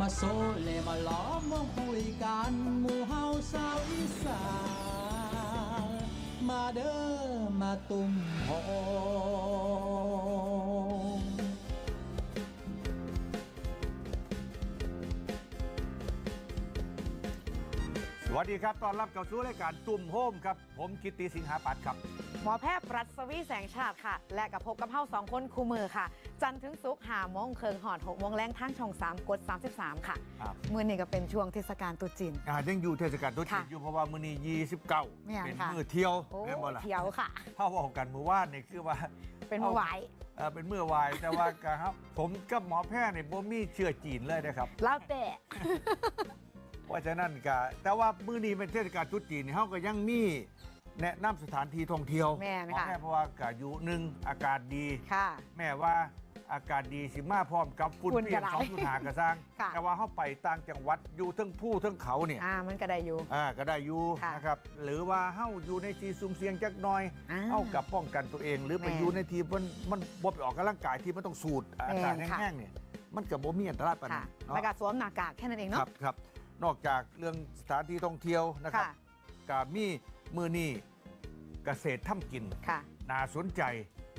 มาโซเลมาล้อมวงคุยกันหมู่เฮาสาวอีสานมาเด้อมาตุ่มโฮมสวัสดีครับตอนรับเข้าสู่รายการตุ่มโฮมครับ ผมกิตติสิงหาปัตย์ครับ หมอแพทย์ปรัสวีแสงชาติค่ะ และกับพบกับเฮาสองคนคู่มือค่ะ จันทร์ถึงศุกร์หาโมงเคิงหอดหกโมงแรงทั้งช่อง3กด 33 ค่ะครับ มือนี้ก็เป็นช่วงเทศกาลตรุษจีน อ่ายังอยู่เทศกาลตรุษจีนค่ะอยู่เพราะว่ามื้อนี้29 แม่นเป็นค่ะ มื้อเที่ยวโอ้แม่นบ่ล่ะเที่ยวค่ะ ถ้าว่ากันมื้อวานนี่คือว่า เป็นมือไหวเอ่อเป็นมื้อวายแต่ว่าก็ครับ ผมกับหมอแพทย์นี่บ่มีเชื้อจีนเลยนะครับเล่าแต่เพราะฉะนั้นก็แต่ว่ามื้อนี้เป็นเทศกาลตรุษจีนนี่เฮาก็ยังมี แนะนำสถานที่ท่องเที่ยวแม่นหมอค่ะแพทย์เพราะว่าก็อยู่หนึ่งอากาศดี ค่ะ แม่ว่าอากาศดีสิมาพร้อมกับฝุ่นฝุ่นเปลี่ยนกระสองไรสุนหากระซังค่ะ แต่ว่าเข้าไปต่างจังหวัดอยู่ทั้งผู้ทั้งเขาเนี่ยอ่ามันก็ได้อยู่ อ่าก็ได้อยู่ค่ะ นะครับหรือว่าเข้าอยู่ในที่ซุ่มเสี่ยงจักหน่อย อ่าเข้ากับป้องกันตัวเองหรือไปแม่อยู่ในที่มันมันบ่ไปออกกำลังกายที่มันต้องสูดอากาศแม่นค่ะ แห้งๆเนี่ยมันกับบ่มีอันตรายปานค่ะนั้นเนาะแล้วก็สวมหน้ากากแค่นั้นเองคเนาะ รับครับนอกจากเรื่องสถานที่ท่องเที่ยวนะครับค่ะกับมีมือนี่ เกษตรทำกินค่ะน่าสนใจ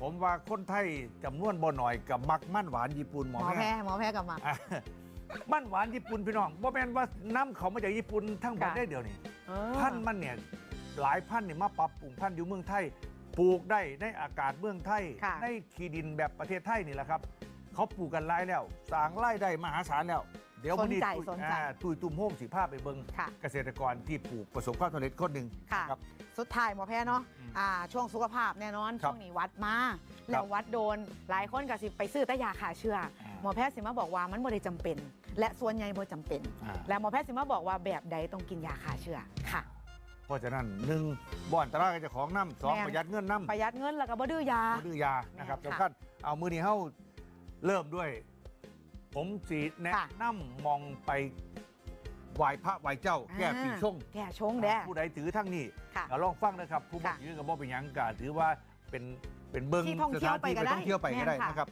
ผมว่าคนไทยจำนวนบ่หน่อยกับมักมั่นหวานญี่ปุ่นหหมมออแม่แพทย์หมอแพทย์กลับมาอะมันหวานญี่ปุ่นพี่น้องบ่แม่นว่าน้ำเขามาจากญี่ปุ่นทั้งหมดค่ะ ได้เดียวนี่ เออพันธุ์มันเนี่ยหลายพันธุ์เนี่ยมาปรับปรุงพันธุ์อยู่เมืองไทย ปลูกได้ในอากาศเมืองไทย ค่ะ ในที่ดินแบบประเทศไทยนี่แหละครับ เขาปลูกกันหลายแล้วสร้างรายได้มหาศาลแล้ว เดี๋ยวสนนี้ใจตุ้ยสนใจอ่าตุยตุ้มโฮมสีภาพไปเบิงค่ะ เกษตรกรที่ปลูกประสบความสำเร็จคนหนึ่งค่ะครับ สุดท้ายหมอแพทย์เนาะอืมอ่าช่วงสุขภาพแน่นอน ครับช่วงนี้วัดมา แล้ววัดโดน หลายคนก็สิไปซื้อแต่ยาขาเชื้ออา หมอแพทย์สิมาบอกว่ามันบ่ได้จำเป็น และส่วนใหญ่บ่จำเป็น อ่าและหมอแพทย์สิมาบอกว่าแบบใดต้องกินยาขาเชื้อค่ะ เพราะฉะนั้นหนึ่งบ่อนตรายกับเจ้าของน้ำสองแม่น ประหยัดเงินน้ำประหยัดเงินแล้วก็บ่ดื้อยาดื้อยานะครับแม่นค่ะ สำคัญเอามือนี้เฮ้าเริ่มด้วย ผมสีแนะค่ะ นำมองไปไหวพระไหวเจ้า แก้ปีชงแก่ชงแด้ผู้ใดถือทั้งนี้ค่ะ ก็ลองฟังนะครับผู้บ่ค่ะถือกับบ่เป็นหยังกาถือว่าเป็นเป็นเบิ้งที่ท่องสเที่ยวถานที่ไปก็ไปได้ท่องเที่ยวไปก็ได้แม่นค่ะนะครับ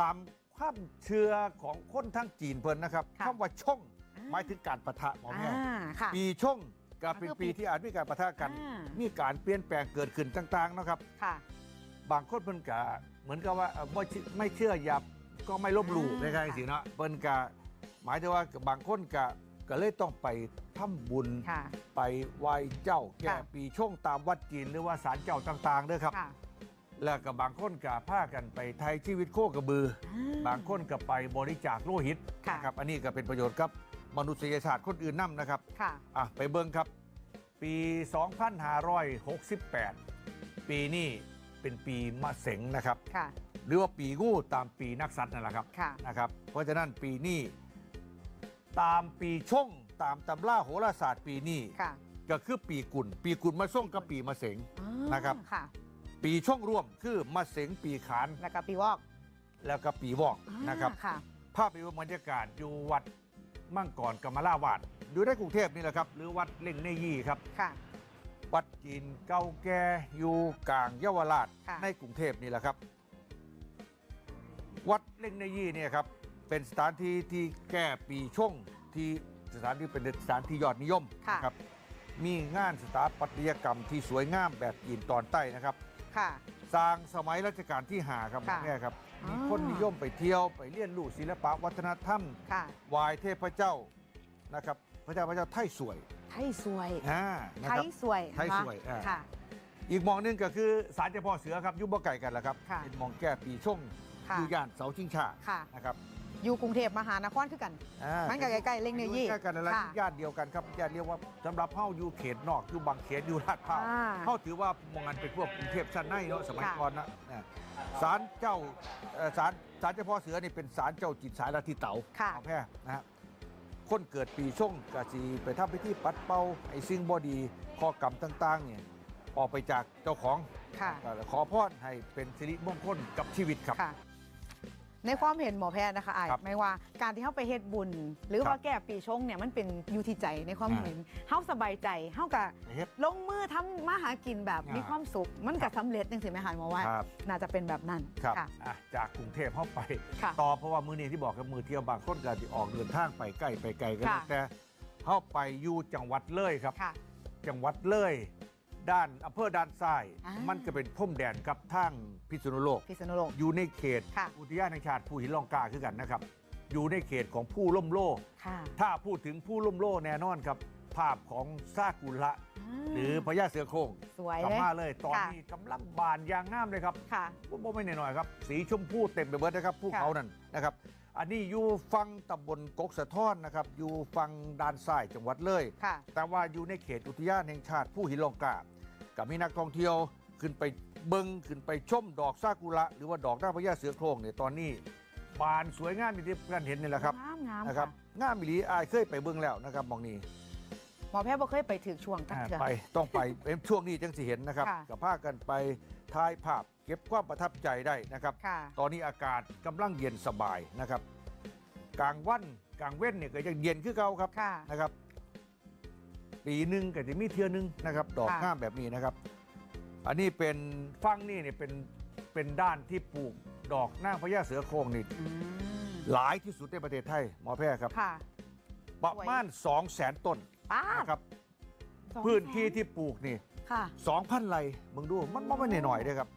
ตามความเชื่อของคนทั้งจีนเพิ่นนะครับค่ะ คำว่าช่งหมายถึงการปะทะหมอแม่ อ่าค่ะ ปีช่งก็เป็นก็คือปีปีที่อาจมีการปะทะกัน อ่ามีการเปลี่ยนแปลงเกิดขึ้นต่างๆนะครับ ค่ะ บางคนเพิ่นกะเหมือนกับว่าเอ่อบ่เชื่อไม่เชื่ออย่า ก็ไม่ลบหลู่อ่าในการสิเนาะเพิ่นกะหมายถึงว่าบางคนกะก็เลยต้องไปทำบุญค่ะไปไหว้เจ้า แก่ค่ะปีช่วงตามวัดจีนหรือว่าศาลเจ้าต่างๆเด้อครับค่ะแล้วก็บางคนกะพากันไปไทยชีวิตโคกระบือ บางคนก็ไปบริจาคโลหิตค่ะนะครับอันนี้ก็เป็นประโยชน์กับมนุษยชาติคนอื่นนํนะครับค่ะอะไปเบิ่งครับ ปี 2568 ปีนี้เป็นปีมะเสงนะครับค่ะ หรือว่าปีงูตามปีนักสัตว์นั่นแหละครับค่ะ นะครับ เพราะฉะนั้นปีนี้ตามปีชงตามตำราโหราศาสตร์ปีนี้ค่ะก็คือปีกุลปีกุลมาส่งกับปีมะเสง อ๋อนะครับ ค่ะ ปีช่วงร่วมคือมะเสงปีขานแล้วก็ปีวอกแล้วก็ปีวอกอ่านะครับ ค่ะ ภาพไปดูบรรยากาศอยู่วัดมั่งกรกรรมลาวาดอยู่ในกรุงเทพนี่แหละครับ หรือวัดเล่งในยี่ครับ ค่ะ วัดจีนเก่าแก่อยู่กลางเยาวราชค่ะ ในกรุงเทพนี่แหละครับ วัดเล่งในยี่เนี่ยครับเป็นสถานที่ที่แก้ปีช่งที่สถานที่เป็นสถานที่ยอดนิยมค่ะ นะครับมีงานสถาปัตยกรรมที่สวยงามแบบจีนตอนใต้นะครับ ค่ะ สร้างสมัยรัชกาลที่หาครับค่ะแม่ครับอ๋อ มีคนนิยมไปเที่ยวไปเรียนรู้ศิลปะวัฒนธรรมค่ะวายเทพเจ้านะครับพระเจ้าพระเจ้าไทยสวยไทยสวยอ่านะไทครับยสวยไทยนะคะสวยอ่า ค่ะ อีกหมองหนึงก็คือศาลเจ้าพ่อเสือครับอยุบบ่ไก่กันแหละครับค่ะ เป็นหมองแก้ปีช่ง ค่ะอยู่ย่านเสาชิงชาค่ะ นะครับอยู่กรุงเทพมหานครคือกัน อ่ามันก็ใกล้ๆเล่งในยี่ใกล้ๆกันนั่นแหละค่ะญาติเดียวกันครับญาติเรียกว่าสำหรับเฮาอยู่เขตนอกอยู่บางเขตอยู่ลาดพร้าวอ่าเฮาถือว่ามองกันเป็นพวกกรุงเทพชั้นในเนาะสมัยค่ะ ก่อนนะอ่าศาลเจ้าเอ่อศาลศาลเจ้าพ่อเสือนี่เป็นศาลเจ้าจิตสายลัทธิเต๋า ค่ะเอาแพ้นะฮะคนเกิดปีช่งกะสีไปทำพิธีปัดเป่าไอ้สิ่งบอดีข้อกรรมต่าง ๆ เนี่ย ออกไปจากเจ้าของค่ะก็ขอพรให้เป็นสิริมงคลกับชีวิตครับ ค่ะ ในความเห็นหมอแพทย์นะคะอ้ายครับไม่ว่าการที่เขาไปเฮ็ดบุญ หรือครับว่าแก้ปีชงเนี่ยมันเป็นอยูที่ใจในความอ่าเห็นเขาสบายใจเขากับเฮ็ดลงมือทำมาหากินแบบอ่ามี มีความสุข มันกับสำเร็จจังสิไหมคะหมอว่าครับน่าจะเป็นแบบนั้นครับค่ะอะจากกรุงเทพเข้าไป ค่ะ ต่อเพราะว่ามือนี้ที่บอกกับมือเที่ยวบางคนก็ที่ออกเดินทางไปใกล้ไปไกลกันค่ะ แต่เข้าไปอยู่จังหวัดเลยครับ ค่ะ จังหวัดเลย ด้านอำเภอด้านซ้าย อ่ามั มันก็เป็นพรมแดนกับทางพิษณุโลก พิษณุโลก อยู่ในเขต ค่ะ อุทยานแห่งชาติภูหินร่องกล้าคือกันนะครับ อยู่ในเขตของผู้ล่มโลค่ะถ้าพูดถึงผู้ล่มโลแน่นอนครับ ภาพของซากุระหรือพญาเสือโคร่งสวยกลับเลย มาเลยตอนค่ะ นี้กำลังบานอยางงามเลยครับ ค่ะบ่ไม่หน่อยๆครับ สีชมพูเต็มไปหมดนะครับภูเขานั่นนะครับ อันนี้อยู่ฟังตำบลกกสะท้อนนะครับ อยู่ฟังด้านซ้ายจังหวัดเลย ค่ะ แต่ว่าอยู่ในเขตอุทยานแห่งชาติผู้หินลองกากับมีนักท่องเที่ยวขึ้นไปเบิงขึ้นไปชมดอกซากุระ หรือว่าดอกหน้าพญาเสือโคร่งเนี่ยตอนนี้บานสวยงามอย่างที่ท่านเห็นนี่แหละครับงามงามนะครับค่ะงามมิลีอายเคยไปเบิงแล้วนะครับมองนี้ หมอแพทย์บ่เคยไปถึงช่วงตักอ่าเถื่อ ไปต้องไป เป็นช่วงนี้จังสิเห็นนะครับค่ะ กับพากันไปถ่ายภาพเก็บความประทับใจได้นะครับ ค่ะ ตอนนี้อากาศกำลังเย็นสบายนะครับ กลางวันกลางเว้นเนี่ยก็ยังเย็นขึ้นเก่าครับค่ะ นะครับ ปีหนึ่งก็จะมีเทือหนึงนะครับ ดอกค่ะงามแบบนี้นะครับ อันนี้เป็นฟังนี่เนี่ยเป็นเป็นด้านที่ปลูกดอกนางพญาเสือโคร่งนี่อืมหลายที่สุดในประเทศไทยหมอแพทย์ครับ ค่ะ ประมาณ 2 0 0แสนต้นป้าดนะครับ สองพื้นที่แสที่ปลูกนี่ ค่ะ 2,000ไร่มึงดู มันมันไม่หน่อยๆด้วยครับ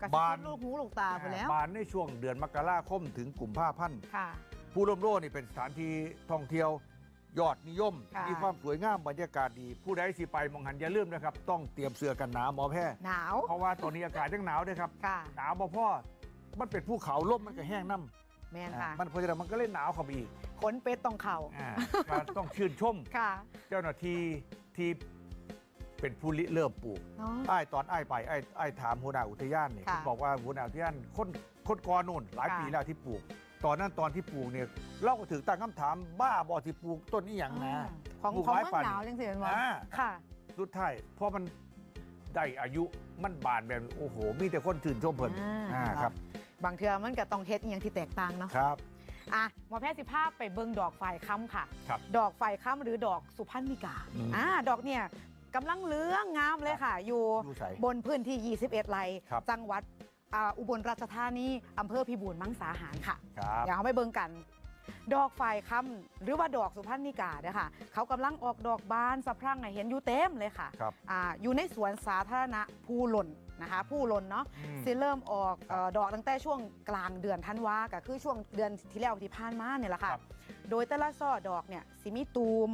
กระบาบานนลูกหูลูกตาไปแล้วบานในช่วงเดือนมกราคมถึงกุมภาพันธ์ค่ะภูลมโลนี่เป็นสถานที่ท่องเที่ยวยอดนิยม ค่ะ มีความสวยงามบรรยากาศดี ผู้ใดสิไปมองหันอย่าลืมนะครับ ต้องเตรียมเสื้อกันหนาวหมอแพทย์หนาวเพราะว่าตอนนี้อากาศยังหนาวด้วยครับ ค่ะ หนาวบ่พ่อมันเป็นภูเขาล่มมันก็แห้งน้แมนำค่ะ มันเพราะฉะนั้นมันก็เล่นหนาวเข้าไปอีกขนเป็ดต้องเข่าอ่าก็ต้องชื่นชม ค่ะ เจ้าหน้าที่ที่ เป็นผู้ริเริ่มปลูกเนาะ ไอ้ายตอนไอ้ายไปไอ้ายอ้ายถามหัวหน้าอุทยานเนี่ยค่ะเขาบอกว่าหัวหน้าอุทยานคนคนกอนู่นหลายค่ะ ปีแล้วที่ปลูก ตอนนั้นตอนที่ปลูกเนี่ยเราก็ถือตั้งคำถามบ้าบอที่ปลูกต้นนี้อย่างนะ อ่าของปลูกของไม้เมืองปั่น หนาวจังสิเป็นว่าอ่าค่ะ สุดท้ายเพราะมันได้อายุมันบานแบบโอ้โห มีแต่คนชื่นชมเพิ่นอ่า อ่าครับบางเทื่อมันก็ต้องเฮ็ดอหย่างที่แตกต่างเนาะครับ อะหมอแพทย์สิภาพไปเบิ่งดอกไฟค้ำค่ะ ครับดอกไฟค้ำหรือดอกสุพรรณมิกาอืม อ่าดอกเนี่ย กำลังเหลืองงามเลยค่ะ อยู่ดูใสบนพื้นที่ 21 ไร่ครับ จังหวัดอ่าอุบลราชธานีอำเภอพิบูลมังสาหารค่ะ ครับ อยากเอาไปเบิ่งกัน ดอกไฟค้ำหรือว่าดอกสุพรรณนิกาเนี่ยค่ะ เขากำลังออกดอกบานสะพรั่งให้เห็นอยู่เต็มเลยค่ะครับ อาอยู่ในสวนสาธารณะภูหล่นนะคะภูหล่นเนาะอืม สิเริ่มออกเอ่อดอกตั้งแต่ช่วงกลางเดือนธันวาก็คือช่วงเดือนที่แล้วที่ผ่านมาเนี่ยแหละค่ะ ครับ โดยแต่ละซ่อดอกเนี่ยสิมีตูม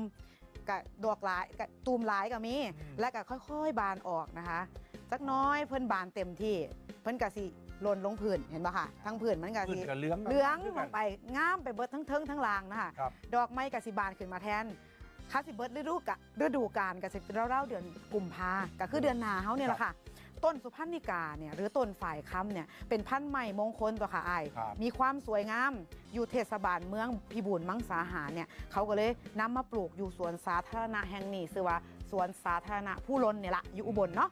กับดอกหลายกับตูมหลายก็มีอืมและก็ค่อยๆ บานออกนะคะสักน้อยเพิ่นบานเต็มที่เพิ่นก็สิหล่นลงพื้นเห็นปะค่ะ ทั้งพื้นมันก็ขึ้นสิกับเหลืองเหลืองด้วยลกันงไปงามไปเบิดทั้งเทิงทั้งลางนะคะครับ ดอกไม้กสิบานขึ้นมาแทนคาสิเบิดฤดูกะฤดูกาลกสิเป็นราวๆเดือนกุมภาก็คือเดือนหนาเฮาเนี่ยแหละค่ะ ต้นสุพรรณนิกาเนี่ยหรือต้นฝ่ายค้ำเนี่ยเป็นพันธุ์ใหม่มงคลตัวค่ะอายครับ มีความสวยงามอยู่เทศบาลเมืองพิบูลมังสาหารเนี่ยเขาก็เลยนำมาปลูกอยู่สวนสาธารณะแห่งนี้ชื่อว่าสวนสาธารณะผู้ล้นเนี่ยละอยู่อุบลเนาะ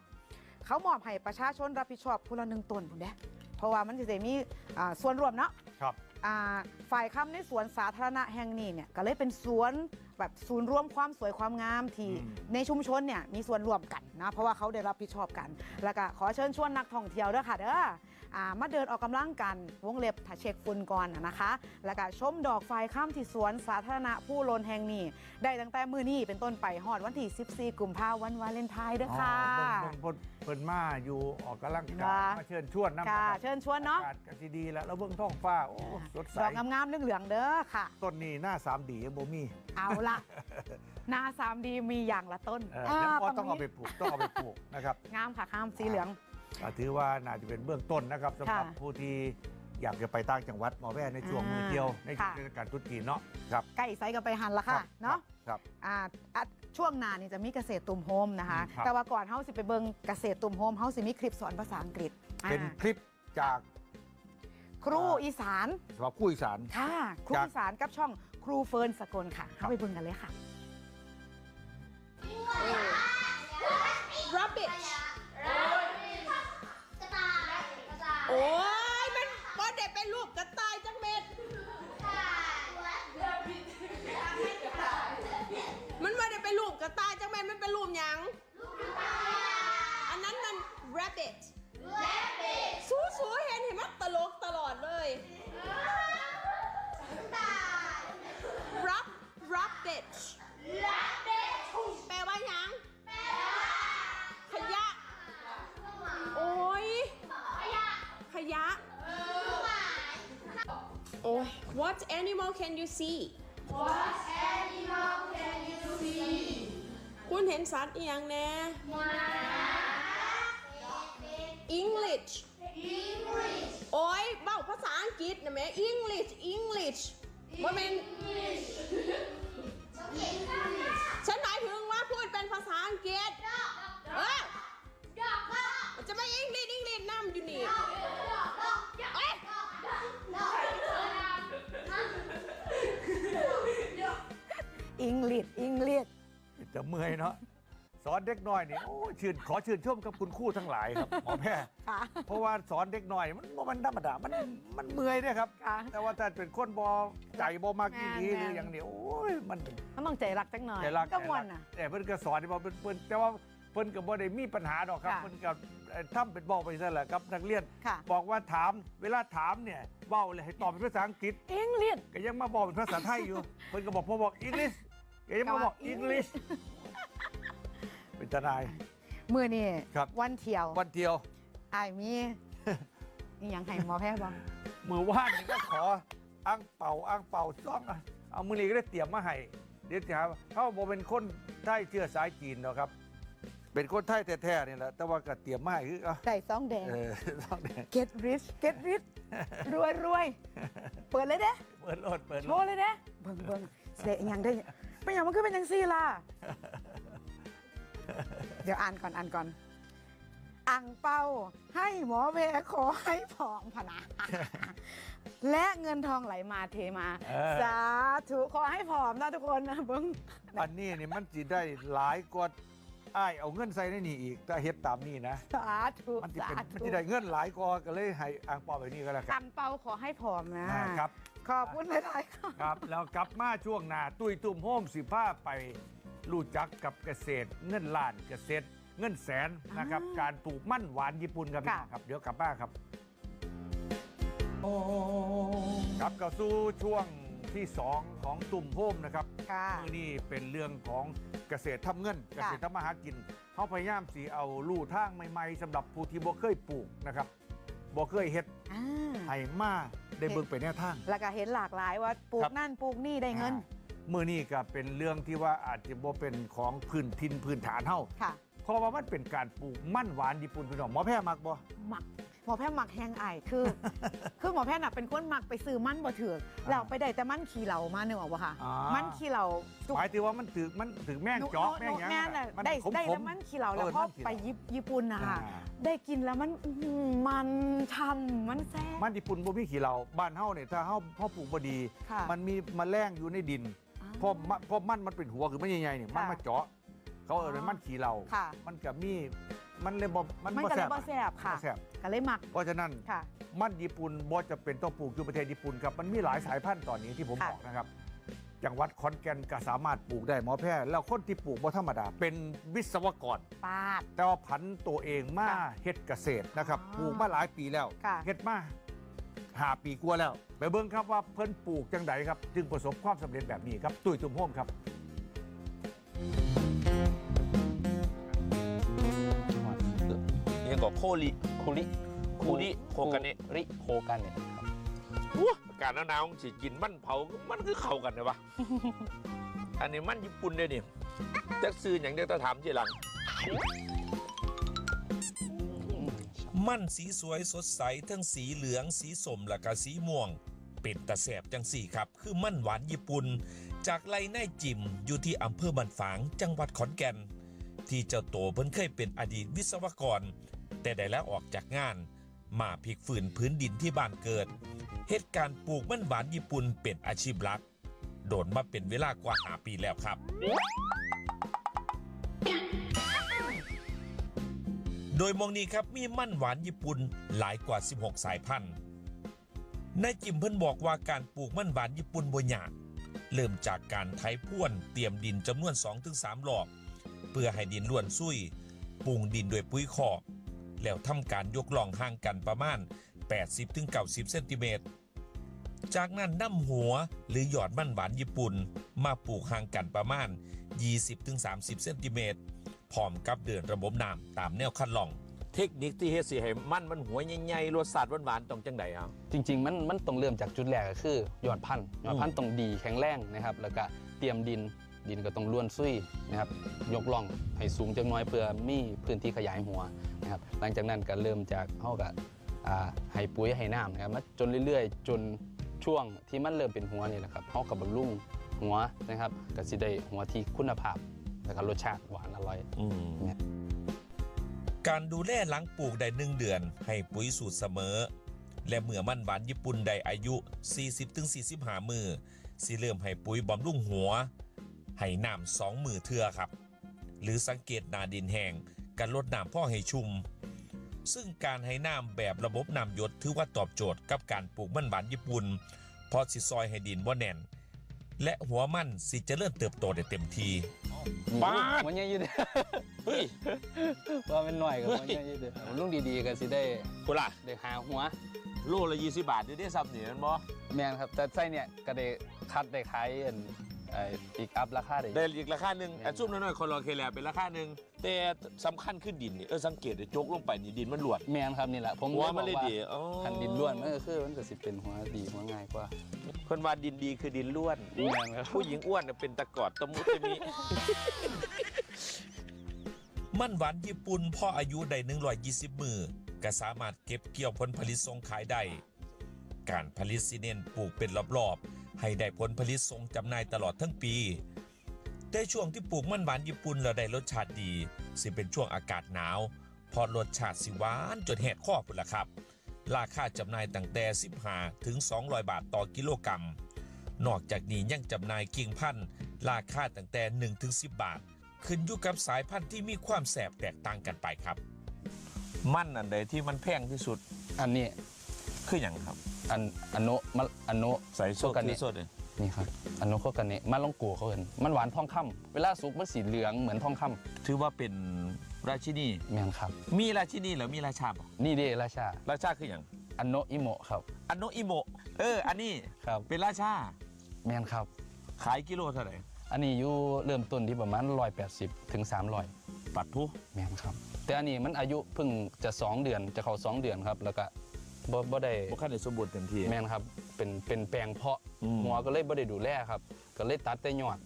เขามอบให้ประชาชนรับผิดชอบผู้ละหนึ่งต้นพุ่นเด้เพราะว่ามันจะได้มีอ่าส่วนรวมเนาะ ครับ อ่าฝ่ายค้ำในสวนสาธารณะแห่งนี้เนี่ยก็เลยเป็นสวน แบบศูนย์รวมความสวยความงามที่อืมในชุมชนเนี่ยมีส่วนรวมกันนะเพราะว่าเขาได้รับผิดชอบกัน แล้วก็ขอเชิญชวนนักท่องเที่ยวด้วยค่ะเด้ออ่ามาเดินออกกำลังกันวงเล็บถ้าเช็คฝุ่นก่อนนะนะคะ แล้วก็ชมดอกไฟข้ามที่สวนสาธารณะผู้ลนแห่งนี้ ได้ตั้งแต่มื้อนี้เป็นต้นไปฮอดวันที่ 14 กุมภาพันธ์วันวาเลนไทน์เด้อค่ะอ๋อ เบิ่งเบิ่งเพิ่นมาอยู่ออกกำลังกายว่ามาเชิญชวนน้ำค่ะครับเชิญชวนเนาะอากาศก็สิดีแล้วแล้วเบิ่งท้องฟ้าโอ้สดใสดอกงามๆเหลืองๆเด้อค่ะ ต้นนี้หน้า 3D ยังบ่มี เอาละนา 3D มีอย่างละต้นเออเดี๋ยวพอต้องมีเอาไปปลูกต้องเอาไปปลูกนะครับงามค่ะข้ามสีเหลืองก็ถือว่าน่าจะเป็นเบื้องต้นนะครับสำหรับค่ะผู้ที่อยากจะไปต่างจังหวัดหมอแว่ในช่วงอ่ามือเที่ยวในค่ะเทศกาลตรุษจีนเนาะครับใกล้ไซกันไปหันละค่ะรับเนาะ ครับ อ่าอะช่วงหน้านี่จะมีเกษตรตุ่มโฮมนะคะอืมครับ แต่ว่าก่อนเฮาสิไปเบิ่งเกษตรตุ่มโฮมเฮาสิมีคลิปสอนภาษาอังกฤษเป็นอ่าคลิปจากครูอีสานสำหรับผู้อีสาน ค่ะครูจาก อีสานกับช่องครูเฟิร์นสกลค่ะครับเข้าไปเบิ่งกันเลยค่ะ rabbit โอ้ย มันบอเด็ก กะตายจังแม่นมันเป็นลูปยังรูปกระอันนั้นมัน rabbit rabbit สูสูเห็นเห็นมันตลกตลอดเลย rub rabbit rabbit แปลว่ายังแปลว่าขยะ โอ้ยขยะขยะ โอ้ย what animal can you see What animal can you see? คุณเห็นสัตว์อหย่างแน่ English English โอ้ยเบ้าภาษาอังกฤษนะแม่ English English ว่าเป็นฉั เด็กน้อยนี่โอ้ชื่นขอชื่นชมกับคุณครูทั้งหลายครับหมอแพทย์ค่ะ เพราะว่าสอนเด็กน้อย มันบ่มันธรรมดามันมันเมื่อยเนี่ยครับ ค่ะ แต่ว่าถ้าเป็นคนบอใจบอมากที่นี้หแม่นๆรืออย่างนี้โอ้ยมัน มันต้องใจรักจังหน่อยใจรักก็มวนอะแต่เพิ่นก็สอนที่ว่าเพิ่นเพิ่นแต่ว่าเพิ่นก็บ่ได้มีปัญหาดอกครับค่ะเพิ่นก็เอ่อทำเป็นบอกไปซะแหละครับนักเรียน ค่ะ บอกว่าถามเวลาถามเนี่ยเว้าเลยให้ตอบเป็นภาษาอังกฤษอิงลิดก็ยังมาบอกเป็นภาษาไทยอยู่ เพิ่นก็บอกพอบอกอังกฤษก็ยังมาบอกก็ว่าอังกฤษเป็น ทนาย มือนี่ครับ วันเที่ยววันเดียว ไอ้ายมีนี่ยังให้หมอแพทย์บ้างมือว่านนี่ก็ขออังเป่าอังเป่าซ่องอะเอามือนี้ก็ได้เตรียมมาให้เดี๋ยวจะหาเขาบอกเป็นคนไทยเชื้อสายจีนเนาะครับ เป็นคนไทยแท้ๆนี่แหละแต่ว่าก็เตรียมมาให้คือเอาใส่ซองแดง เออต้องแดง get rich get rich รวยรวยเปิดเลยเด้เปิดโลดเปิดโชโลดว์เลยเด้เบิ่งเบิ่งเสะยังได้เป็นอย่างมันคือเป็นยังซี่ล่ะ เดี๋ยวอ่านก่อนอ่านก่อน อังเปาให้หมอเวขอให้ผอมพนะ และเงินทองไหลมาเทมาสาธุขอให้ผอมนะทุกคนนะเบิ้งอันนี้นี่มันจะได้หลายกว่าอ้ายเอาเงินใส่ในนี่อีกถ้าเฮ็ดตามนี้นะ สาธุมันจะสาเป็นธุมันจะได้เงินหลายกว่าก็เลยให้อ่างเปาแบบนี้ก็แล้วกัอันงเปาขอให้ผอมนะอ่าครับ ขอบคุณหลายๆค่ะ ครับ แล้วกลับมาช่วงหน้าตุ้ยตุ้มโฮมสิผ้าไป รู้จักกับเกษตร เงินล้านเกษตร เงินแสนนะครับ การปลูกมั่นหวานญี่ปุ่นครับพี่น้องครับเดี๋ยวกลับมาครับกลับเข้าสู่ช่วงที่ 2 ของตุ่มโฮมนะครับค่ะ มือนี้เป็นเรื่องของเกษตรทำเงิน เกค่ะ ษตรทำมาหากินเขาพยายามสีเอาลู่ทางใหม่ๆสำหรับผู้ที่บ่เคยปลูกนะครับบ่เคยเฮ็ดอ่า ให้มาได้เบิ่งไปแนวทาง แล้วก็เห็นหลากหลายว่าปลูครักบ นั่นปลูกนี่ได้เงิน มือนี้ก็เป็นเรื่องที่ว่าอาจจะบ่เป็นของพื้นทินพื้นฐานเฮาค่ะ เพราะว่ามันเป็นการปลูกมั่นหวานญี่ปุ่นพี่น้องหมอแพทย์มักบ่หมักหมอแพทย์หมักแห้งไอายคือ คือหมอแพทย์น่ะเป็นคนหมักไปซื้อมันบ่เถือกแล้วไปได้แต่มันขี้เหล่ามาเนื้ออกปะค่ะ อ่ามันขี้เหล่าจุกหมายถึงว่ามันถือมันถือแม่งจอกแม่งหยังแม่น่ะมันได้ขมๆ ได้แล้วมันขี้เหล่าแล้วเออพอมันขี้เหไปลาญี่ญี่ปุ่นนะคะอ่าได้กินแล้วมันอื้อหือมันช่ำมันแซ่บมันญี่ปุ่นบ่มีขี้เหล้าบ้านเฮาเนี่ยถ้าเฮาเฮาปลูกบ่ดี ค่ะ มันมีแมลงอยู่ในดินอ่าเพราะมะเพราะมันมันเป็นหัวคือมันใหญ่ๆเนี่ยมันค่ะมาเจาะ เขาเอ่ยอ๋อมันขี้เหล้าค่ะมันก็มีมันเลยบ่มันมันบ่ก็เลแซ่ยบบ่แซ่บค่ะ บ่แซ่บก็เลยหมักเพราะฉะนั้นค่ะ มันญี่ปุ่นบ่จะเป็นต้องปลูกอยู่ประเทศญี่ปุ่นครับมันมีหลายสายพันธุ์ตอนนี้ที่ผมค่ะ บอกนะครับจังหวัดขอนแก่นก็สามารถปลูกได้หมอแพทย์แล้วคนที่ปลูกบ่ธรรมดา เป็นวิศวกร ปาด แต่ว่าผันตัวเองมาค่ะเฮ็ดเกษตรนะครับอ๋อปลูกมาหลายปีแล้วค่ะ เฮ็ดมา หาปีกว่าแล้ว ไปเบิ่งครับว่าเพิ่นปลูกจังไดครับ จึงประสบความสำเร็จแบบนี้ครับตุ้ยตุ้มโฮมครับยังก็โคลิคุริคุริโคกันเนะริโคกันเนี่ยครับอู้อากาศหนาวๆสิกินมันเผามันคือเข้ากันเลยวะ อันนี้มันญี่ปุ่นเด้นี่จักซื้ออย่างเดียวจะถามทีหลัง มันสีสวยสดใสทั้งสีเหลืองสีสมและก็สีม่วง เป็นตะแสบจังสี่ครับ คือมันหวานญี่ปุ่น จากไรในจิมอยู่ที่อำเภอบันฝางจังหวัดขอนแก่น ที่เจ้าโตเพิ่นเคยเป็นอดีตวิศวกร แต่ได้แล้วออกจากงาน มาพลิกฝืนพื้นดินที่บ้านเกิด เหตุการณ์ปลูกมันหวานญี่ปุ่นเป็นอาชีพหลัก โดนมาเป็นเวลากว่าหาปีแล้วครับ โดยมองนี้ครับมีมันหวานญี่ปุ่นหลายกว่า 16 สายพันธุ์นายจิมเพิ่นบอกว่าการปลูกมันหวานญี่ปุ่นบ่ยาเริ่มจากการไถพ่วนเตรียมดินจำนวน 2-3หลอก เพื่อให้ดินล้วนซุยปรุงดินด้วยปุ๋ยคอกแล้วทำการยกหล่องห่างกันประมาณ 80-90 เซนติเมตร จากนั้นนำหัวหรือหยอดมันหวานญี่ปุ่น มาปลูกห่างกันประมาณ 20-30 เซนติเมตร พร้อมกับเดินระบบน้ำตามแนวคันลอง เทคนิคที่เฮ็ดสิให้มันมันหัวใหญ่ๆรสชาติหวานๆต้องจังใดเอา จริงๆ มันมันต้องเริ่มจากจุดแรกก็คือยอดพันธุ์ยอดพันธุ์ต้องดีแข็งแรงนะครับ แล้วก็เตรียมดินดินก็ต้องล้วนซุยนะครับ ยกล่องให้สูงจังน้อยเพื่อมีพื้นที่ขยายหัวนะครับ หลังจากนั้นก็เริ่มจากเฮากับให้ปุ๋ยให้น้ำนะครับมาจนเรื่อยๆ จนช่วงที่มันเริ่มเป็นหัวนี่แหละครับเฮากับบำรุงหัวนะครับก็สิได้หัวที่คุณภาพ แล้วก็รสชาติหวานอร่อยอืมเนี่ยการดูแลหลังปลูกได้หนึ่งเดือน ให้ปุ๋ยสูตรเสมอ และเมื่อมันหวานญี่ปุ่นได้อายุ 40-45 มือสิเริ่มให้ปุ๋ยบำรุงหัว ให้น้ำสองมือเทือครับ หรือสังเกตนาดินแห้งการลดน้ำพ่อให้ชุ่ม ซึ่งการให้น้ำแบบระบบน้ำหยศถือว่าตอบโจทย์กับการปลูกมันหวานญี่ปุ่นเพราะสิซอยให้ดินว่าแน่น และหัวมันสิเจะเริ่มเติบโตได้เต็มทีนี่ ป๊าดหัวใหญ่อยู่เด้อเฮ้ย ว่าเป็นหน่อยกับหัวใหญ่อยู่เด้อลุงดีๆก็สิได้กูล่ะได้หาหัว โลละ20บาทได้ได้ซับเนี่ยมันบ่แมนครับแต่ไส้เนี่ยก็ได้คัดได้ขายอัน ไอ้ปิกอัพราคาได้ได้อีกราคาหนึ่งแม่นอันซุ่มน้อยๆคนรอเคแลเป็นราคาหนึ่งแต่สำคัญขึ้นดินนี่เออสังเกตเดี๋ยวโจกลงไปนี่ดินมันหลวด แมนครับนี่แหละผมหัวมันบเลอยกว่าดีอ๋อ คันดินล้วนมันก็คือมันก็สิเป็นหัวดีหัวง่ายกว่าคนว่าดินดีคือดินล้วน แมนครับ ผู้หญิงอ้วนน่ะเป็นตะกอดตะมุตะมีมันหวานญี่ปุ่นพ่ออายุได้120 มือก็สามารถเก็บเกี่ยวผลผลิตส่งขายได้ การผลิตซีเนนปลูกเป็นรอบๆ ให้ได้ผลผลิตส่งจำหน่ายตลอดทั้งปี แต่ช่วงที่ปลูกมันหวานญี่ปุ่นเราได้รสชาติดี สิเป็นช่วงอากาศหนาวเพอรสชาติสิหวานจนแหดข้อพุ่นละครับ ราคาจำหน่ายตั้งแต่15ถึง 200 บาทต่อกิโลกรัม นอกจากนี้ยังจำหน่ายกิ่งพันธุ์ราคาตั้งแต่1ถึง10 บาท ขึ้นอยู่กับสายพันธุ์ที่มีความแสบแตกต่างกันไปครับ มันอันใดที่มันแพงที่สุดอันนี้คืออย่างครับ อันอันโนะมันอันโนะใส่โซโซกันคืนี่อโซดเลยนี่ครับอันโนะโคกันนี่มันลองกูเขาเห็นมันหวานทองคำเวลาสุกมันสีเหลืองเหมือนทองคำถือว่าเป็นราชินีแมนครับ มีราชินีหรือมีราชาบ่นี่เด้ราชาราชาคืออย่างอันโนะอิโมะครับอันโนอิโมะเออ อันนี้ครับ เป็นราชาแมนครับ ขายกิโลเท่าไหร่อันนี้อยู่เริ่มต้นที่ประมาณ180ถึง300ปัดผู้แม่นครับ แต่อันนี้มันอายุเพิ่งจะ 2 เดือนจะเข้า 2 เดือนครับ แล้วก็ บ่บ่ได้บุคันในสมบูรณ์เต็มที่ แม่นครับ เป็นเป็นแปลงเพาะอืม หัวก็เลยบ่ได้ดูแลครับ ก็เลยตัดแต่ยอด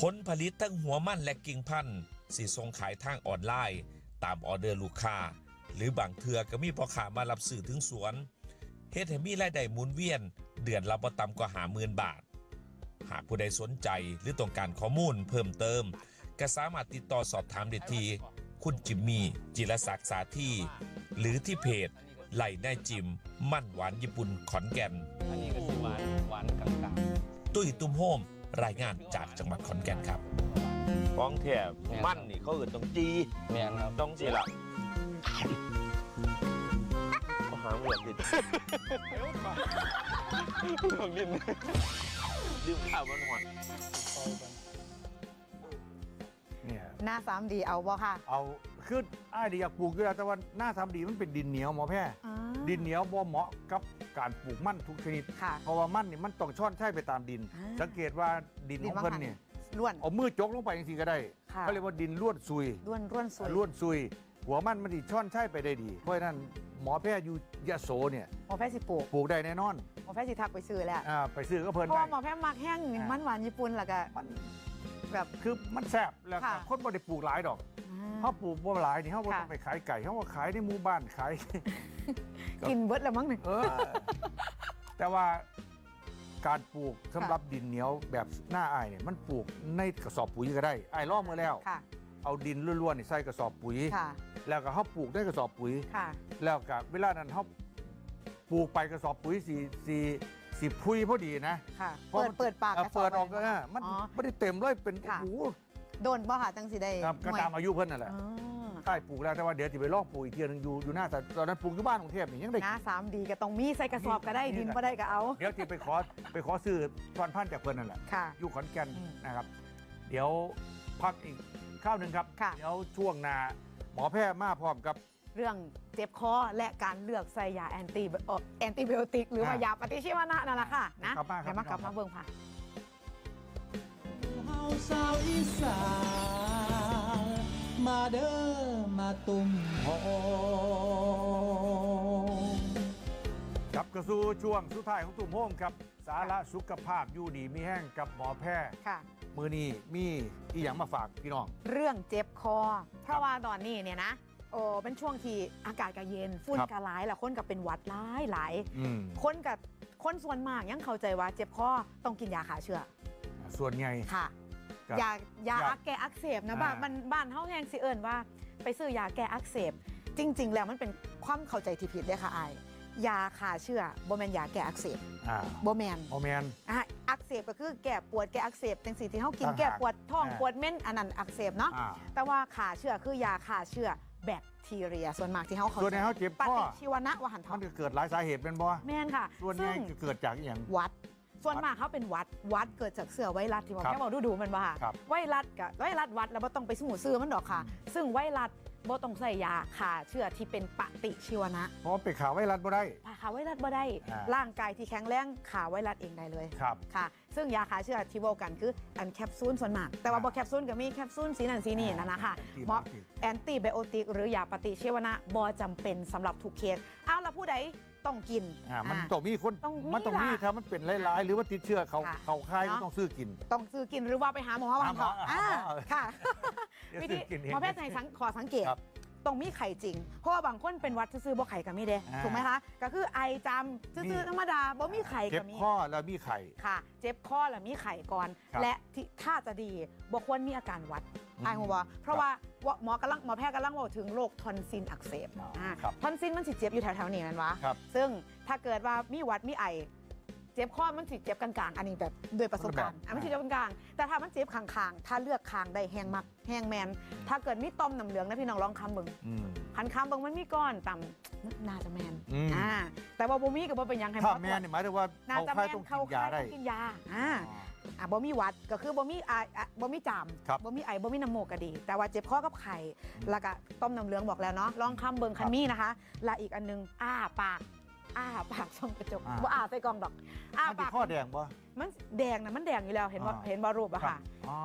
ผลผลิตทั้งหัวมันและกิ่งพันธุ์สิส่งขายทางออนไลน์ ตามออเดอร์ลูกค้า หรือบางเทือก็มีพ่อค้ามารับซื้อถึงสวนเฮ็ดให้มีรายได้หมุนเวียน เดือนละบ่ต่ำกว่าหาหมื่นบาท หากผู้ใดสนใจหรือต้องการข้อมูลเพิ่มเติม ก็สามารถติดต่อสอบถามได้ที่ คุณจิมมี่จิรศักดิ์สาธีหรือที่เพจไหลได้จิม มั่นหวานญี่ปุ่นขอนแก่น อันนี้ก็สิหวานหวานกลางตุ้ยตุ้มโฮมรายงานจากจังหวัดขอนแก่นครับฟ้องแถบมั่นนี่เขาอื่นต้องจีๆแม่นครับต้องสิละเขาหาหมวดดิของดินดื่มข้าวมันหอน เนี่ยหน้าสามดีเอาบ่ค่ะ เอาคืออ้ายดีอยากปลูกอยู่แล้วแต่ว่าหน้าทำดีมันเป็นดินเหนียวหมอแพทย์อ่าดินเหนียวบ่เหมาะกับการปลูกมันทุกชนิด ค่ะ เพราะว่ามันนี่มันต้องช่อนใช่ไปตามดิน อ่า สังเกตว่าดินของเพิ่นเนี่ยล้วน เอามือจกลงไปอย่างทีก็ได้ค่ะ เขาเรียกว่าดินล้วนซุยล้วนล้วนสวยล้วนซุย หัวมันมันดิช่อนใช่ไปได้ดี เพราะฉะนั้นหมอแพทย์อยู่ยะโสเนี่ยหมอแพทย์สิปลูกปลูกได้แน่นอนหมอแพทย์สิทักไปซื้อแล้วอ่าไปซื้อก็เพิ่นเพราะได้ ว่าหมอแพทย์มักแห้งอ่ามั มันหวานญี่ปุ่นแล้วก็มัน แบบ คือมันแซ่บแล้วก็ค่ะ คนบ่ได้ปลูกหลายดอกอ่าเขาปลูกบ่หลายนี่เขาบ่ค่ะ ต้องไปขายไก่เขาว่าขายในหมู่บ้านขาย กินเบิดแล้วมั้งหนึ่งเออ แต่ว่าการปลูกสำหรับดินเหนียวแบบหน้าอายเนี่ยมันปลูกในกระสอบปุ๋ยก็ได้อายล่องมาแล้ว ค่ะ เอาดินล้วนๆนี่ใส่กระสอบปุ๋ย ค่ะ แล้วก็เขาปลูกได้กระสอบปุ๋ย ค่ะ แล้วก็เวลานั้นเขาปลูกไปกระสอบปุ๋ยสี่สี่ สี่พุยพอดีนะค่ะเพราะเปิดเปิดปากเออกระสบเปิดออกก็ไว้นะมันอ๋อไม่ได้เต็มเลยเป็นค่ะโอ้โหโดนบ่ค่ะจังสิได้ครับก็หน่วยตามอายุเพิ่นนั่นแหละอ๋อใต้ปลูกแล้วแต่ว่าเดี๋ยวจะไปลอกปลูกอีกเทียหนึงอยู่อยู่หน้าแต่ตอนนั้นปลูกอยู่บ้านกรุงเทพนี่ยังได้หน้าสามดีก็ต้องมีใส่กระสอบก็ได้มีดินแหละก็ได้ก็เอาเดี๋ยวจะไปขอไปขอซื้อตอนพันธุ์จากเพิ่นนั่นแหละ ค่ะ อยู่ขอนแก่นอืมนะครับ เดี๋ยวพักอีกข้าวหนึ่งครับ ค่ะ เดี๋ยวช่วงหนาหมอแพทย์มาพร้อมกับ เรื่องเจ็บคอและการเลือกใส่ยาแอนตี้เอ่อแอนติไบโอติก หรือว่าอ่ายยาปฏิชีวนะนั่นแหละค่ะนะกลับมาครับ เดี๋ยวมากลับพี่น้มาองเบิ่งค่ะ เฮาสาวอีสานมาเด้อมาตุ่มโฮมกลับกระสู่ช่วงสุดท้ายของตุ่มโฮมครับ สาระสุขภาพอยู่ดีมีแห้งกับหมอแพทย์ค่ะ มือนี้มีอีหยังมาฝากพี่น้อง เรื่องเจ็บคอ เพราะว่าตอนนี้เนี่ยนะ โอ้เป็นช่วงที่อากาศก็เย็นฝุ่นครับก็หลายแล้วคนก็เป็นหวัดหลายหลายอืมคนกับคนส่วนมากยังเข้าใจว่าเจ็บคอต้องกินยาขาเชื้อส่วนใหญ่ ค่ะ ครับยายาอยากแก้อักเสบนะบ้านอ่า บ้านบ้านเฮาแห้งสิเอิญว่า ไปซื้อยาแก้อักเสบ จริง ๆ แล้วมันเป็นความเข้าใจที่ผิดเลยค่ะไอายยาขาเชื้อบ่แมนยาแก้อักเสบอ่าบ่แมน โอแมน อะอักเสบก็คือแก้ปวดแก้อักเสบจังสีที่เฮากินต่างหากแก้ปวดท้องอ่า ปวดเม่นอันนั้นอักเสบเนาะอ่า แต่ว่าขาเชื้อคือยาขาเชื้อ แบคทีเรียส่วนมากที่เขาเข้าส่วนใหญ่เขาเจ็บปข้อ ฏิชีวนะวหันทมัอนงจะเกิดหลายสาเหตุเป็นบ่แม่นค่ะ ส่วนใหญ่ซึ่ง จะเกิดจากอหย่าง วัด ส่วนมากเขาเป็นวัดวัดเกิดจากเสื้อไวรัสที่บอกครับแค่บอกดูดูๆมันบ่ค่ะครับไวรัสกับไวรัสวัดแล้วบ่ต้องไปสมูซื้อมันดอกค่ะ ซึ่งไวรัสบ่ต้องใส่ยาขาเชื้อที่เป็นปฏิชีวนะเพราะว่าไปข่าวไวรัสบ่ได้ขาไวรัสบ่ได้อ่าร่างกายที่แข็งแรงขาไวรัสเองได้เลยครับค่ะ ซึ่งยาขาเชื้อที่บอกกันคืออันแคปซูลส่วนมาก แต่ว่าอ่าบอแคปซูลก็มีแคปซูลสีนั่นสีนี่นั่นนะคะที่เหมาะที่แอนตี้ไบโอติกหรือยาปฏิชีวนะบอจำเป็นสำหรับทุกเคสเอาละผู้ใด ต้องกินอ่ามันอ่า ต้องมีคนต้องมีมันต้องมีล่ะครับมันเป็นหลายๆหรือว่าติดเชื้อเขาค่ะ เขาค่ายเนก็อะต้องซื้อกิน ต้องซื้อกินหรือว่าไปหาหมอวันเถอะหาหมออ่าหาหมอค่ะ เดี๋ยววิซื้ธีอกินเองหมอแพทย์ให้สังขอสังเกตครับ ต้องมีไข่จริง เพราะว่าบางคนเป็นหวัดซื่อๆบ่ไข่ก็มีเด้อ่า ถูกไหมคะ ก็คือไอจำซื่อๆธรรมดาบ่มีไข่เจ็ก็บมี ข้อแล้วมีไข่ ค่ะ เจ็บคอแล้วมีไข่ก่อน ครับและที่ถ้าจะดีบ่ควรมีอาการหวัดอืมไอ้หัวเพราะว่าหมอกำลังหมอแพทย์กำลังบอกถึงโรคทอนซิลอักเสบอ๋ออ่าครับทอนซิลมันสิเจ็บอยู่แถวๆนี้นั่นวะครับ ซึ่งถ้าเกิดว่ามีหวัดมีไอ เจ็บคอมันสิเจ็บกลางๆ อันนี้แบบโดยประสบการณ์คนละแบบอะมันสิเจ็บกลางๆแต่ถ้ามันเจ็บคางๆ ถ้าเลือกคางได้แห้งมักแห้งแมน ถ้าเกิดมีต้อมน้ำเหลืองนะพี่น้องลองคำเบิ่งอืมคันคำเบิ่งมันมีก้อนต่ำน่าจะแมนอืมอ่าแต่ว่าบ่มีก็บ่เป็นหยังให้หถ้ามอแม่ตรวจนี่หมายถึงว่าน่าเขาจะค่าแม่ยต้องนเขากินยาค่ายได้ต้องกินยาอ่าอะบ่มีหวัดก็คือบ่มีไออะบ่มีจามครับบ่มีไอบ่มีน้ำมูกก็ดี แต่ว่าเจ็บคอกับไข่แล้วก็ต้มน้ำเหลืองบอกแล้วเนาะลองคำเบิ่งคันมีนะคะและอีกอันนึงอ้าปาก อ้าปากส่องกระจกอ่า บ่อ้าใส่กล่องดอกอ้ามันมีปาก ข้อแดงบ่ มันแดงนะมันแดงอยู่แล้วเห็นว่าอ่า เห็นบ่รูปอะค่ะอ๋อ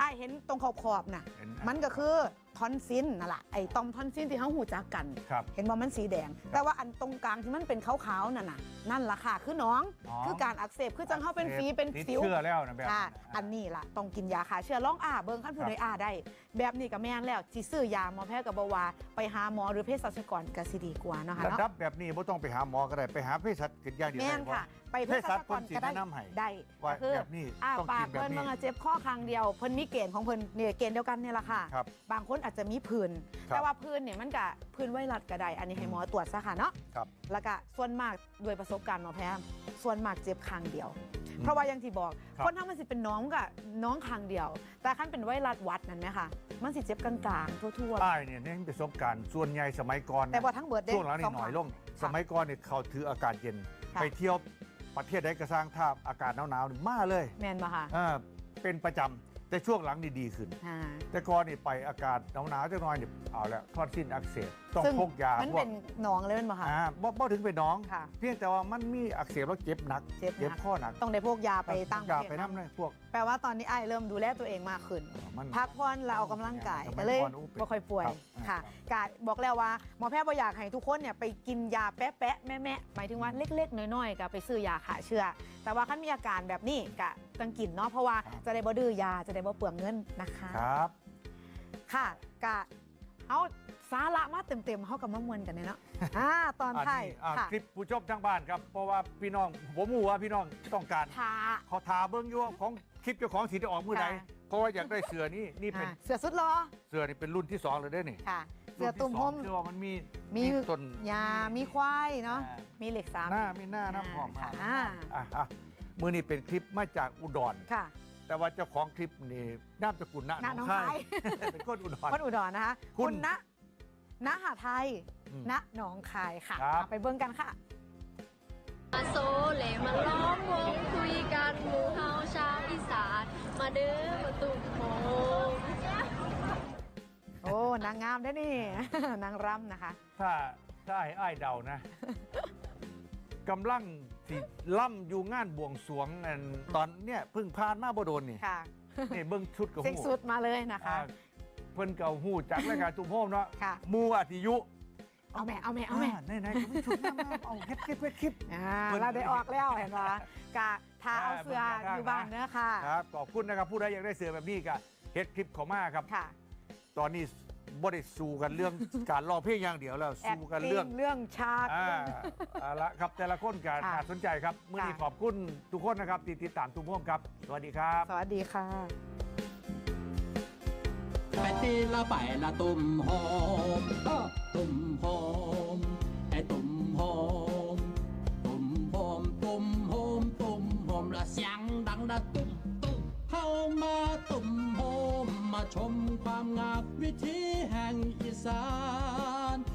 ไอายเห็นตรงขอบๆน่ะ เห็นมันก็คือทอนซินนั่นแหละไอ้ต่อมทอนซินที่เขาหูจักกัน ครับ เห็นว่ามันสีแดง แต่ว่าอันตรงกลางที่มันเป็นขาวๆนั่นน่ะนั่นล่ะค่ะคือหน้องอ๋อ คือการอักเสบคือจังเขาเป็นฝีเป็นติดสิว เชื้อแล้วนะแบบค่ะนั้นอันนี้ล่ะ ต้องกินยาขาเชื้อล่องอ่าเบิ่งขั้นผู้ใดอ่าได้ แบบนี้ก็แม่นแล้วสิซื้อยาหมอแพทย์กับบวาไปหาหมอหรือเภสัชกรก็สิดีกว่าเนาะค่ะระเนาะดับแบบนี้บ่ต้องไปหาหมอก็ได้ไปหาเภสัชกินยาเดียวแม่ได้นบ่ ค่ะ ไปเภเภสัสัชชกเพิ่รนสิก็ได้แนะนำให้ได้ว่าก็คือแบบนี้อ่าต้องปากิกนแบบเพิ่นนี้มันก็เจ็บข้อข้างเดียวเพิ่นมีเกณฑ์ของเพิ่นเนี่ยเกณฑ์เดียวกันเนี่ยแหละค่ะครับบางคนอาจจะมีผื่นครับแต่ว่าผื่นเนี่ยมันก็ผื่นไวรัสก็ได้อันนี้ให้หมอตรวจซะค่ะเนาะครับแล้วก็ส่วนมากโดยประสบการณ์หมอแพทย์ส่วนมากเจ็บข้างเดียวอืมเพราะว่าอย่างที่บอกครับคนทำมันสิเป็นน้องกับน้องข้างเดียว แต่ขั้นเป็นไวรัสหวัดนั่นไหมคะมันสิเจ็บกลางๆทั่วป้ายเนี่ยเนี่ยประสบการณ์ส่วนใหญ่สมัยก่อนๆนะแต่ว่าทั้งเบิดเด้ช่วงหลังนี่สหน่อยฝั่ลง สมัยก่อนเนี่ยเขาถืออากาศเย็นค่ะไปเที่ยว ประเทศใดก็สร้างท่าอากาศหนาวๆนี่มาเลยแมนมาค่ะอ่าเป็นประจำแต่ช่วงหลังนี่ดีขึ้น อ่า แต่ก่อนนี่ไปอากาศหนาวๆจังน้อยนี่เอาแล้วทอดสิ้นอักเสบต้องซึ่ง พกยามันพวเป็กนหนองเลยแมันมาค่ะ อ่าบ่บ่ถึงเป็นน้อง ค่ะเพียงแต่ว่ามันมีอักเสบแล้วเจ็บหนักเจ็บหนักเจ็บข้อหนักต้องได้พวกยาไปตั้งยาประเทศไปน้ำเลยพวก แปลว่าตอนนี้ไอ้ายเริ่มดูแลตัวเองมากขึ้น มันพักผ่อนแล้วออกกำลังกายสมัยก็เลยก่อนอู้เป็นบ่ค่อยป่วยครับ ค่ะครับกาบอกแล้วว่าหมอแพทย์บ่อยากให้ทุกคนเนี่ยไปกินยาแป๊ะแป๊ะๆแม่แม่ๆหมายถึงว่าเล็กๆ น้อยๆก็ไปซื้อยาขาเชื้อแต่ว่าคันมีอาการแบบนี้ก็ต้องกินเนาะเพราะว่าจะได้บ่ดื้อยาจะได้บ่เปลืองเงินนะคะ ครับ ค่ะกะ เอาสาระมาเต็มๆเฮากับมะมวนกันเนี่ยเนาะอ่าตอนอันท้ายนี้อ่าค่ะคลิปผู้ชมทางบ้านครับ เพราะว่าพี่น้องผมรู้ว่าพี่น้องต้องการทาขอทาเบิ้งอยู่ว่าของคลิปเจ้าของสีจะออกมือใดค่ะเพราะว่าอยากได้เสือนี่นี่เป็นอ่าเสือสุดรอเสือนี่เป็นรุ่นที่สองเลยได้อนี่ค่ะเสือตุ่มรุ่ห่นมที่สองเชื่อว่ามันมีมีต้นยา มีควายเนาะอ่ามีเหล็กสามหน้ามีหน้าน้ำหอมค่ะมากอ่าอะอะมือนี่เป็นคลิปมาจากอุดรค่ะ แต่ว่าเจ้าของคลิปนี่นามสกุลณณหนองคาย เป็นคนอุดร คนอุดรนะคะ คุคุณณณณหาไทยอืม ณหนองคายค่ะครับ เอาไปเบิ่งกันค่ะ มาโซเลมาล้อมวงคุยกันหมู่เฮาชาวอีสาน มาเด้อมาตุ่มโฮม โอ้ นางงามได้อนี่ นางรำนะคะ ถ้าถ้าให้อ้ายเดานะ กำลัง สิล่ำอยู่งานบวงสรวงอันตอนเนี้ยเพิ่งผ่านมาบ่โดนนี่ค่ะนี่เบิ้งชุดกับเซ็กหูสุดมาเลยนะคะ อ่าเพิ่นเก่าหูจากรายการตุ้มโฮมเนาะค่ะ หมูอธิยุเอาแม่เอาแม่เอาแม่ไหนไหนๆก็ไม่ชุดน้ำเอาเฮ็ดคลิปเฮ็ดคลิป อ่าเพิ่นเราได้ออกแล้วเห็นปะกะทาเอาเสื้ออ่าอยู่บ้านเนื้อะค่ะครับขอบคุณนะครับผู้ใดอยากได้เสือแบบนี้ก็เฮ็ดคลิปเขามาครับ ค่ะ ตอนนี้ บ่ได้สู้กันเรื่อง การร้องเพลงอย่างเดียวแล้ว แอดสู้กันเรื่องเรื่องฉาก อ่าเอาละครับแต่ละคนการค่ะน่าสนใจครับเมื่อนี้ค่ะ ขอบคุณทุกคนนะครับที่ติดตามตุ้มโฮมครับ สวัสดีครับ สวัสดีค่ะ ไปตีละไปละตุ่มหอมเอ้อตุ่มหอม ไอ้ตุ่มหอม ตุ่มหอม ตุ่มหอม ตุ่มหอมละเสียงดังละตุ่ม มาตุ่มโฮมมาชมความงามวิถีแห่งอีสาน